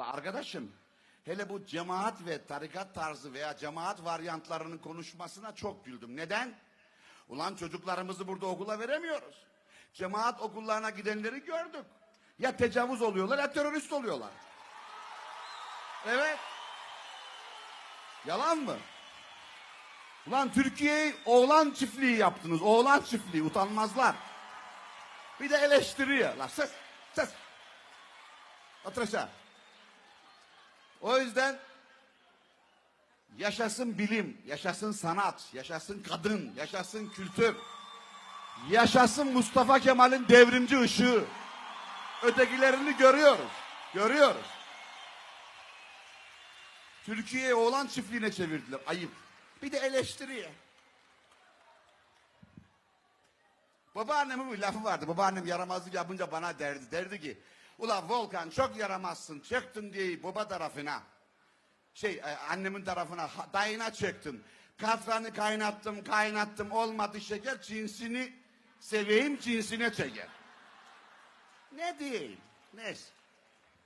La arkadaşım hele bu cemaat ve tarikat tarzı veya cemaat varyantlarının konuşmasına çok güldüm. Neden? Ulan çocuklarımızı burada okula veremiyoruz. Cemaat okullarına gidenleri gördük. Ya tecavüz oluyorlar ya terörist oluyorlar. Evet. Yalan mı? Ulan Türkiye'yi oğlan çiftliği yaptınız. Oğlan çiftliği utanmazlar. Bir de eleştiriyor. La. Otur aşağı. O yüzden yaşasın bilim, yaşasın sanat, yaşasın kadın, yaşasın kültür. Yaşasın Mustafa Kemal'in devrimci ışığı. Ötekilerini görüyoruz. Görüyoruz. Türkiye'yi oğlan çiftliğine çevirdiler. Ayıp. Bir de eleştiriye. Babaannemin bir lafı vardı. Babaannem yaramazlık yapınca bana derdi. Derdi ki, Ula Volkan çok yaramazsın. Çıktın diye baba tarafına. Şey e, annemin tarafına dayına çıktın. Katranı kaynattım kaynattım olmadı şeker cinsini seveyim cinsine çeker. Ne diyeyim? Neyse.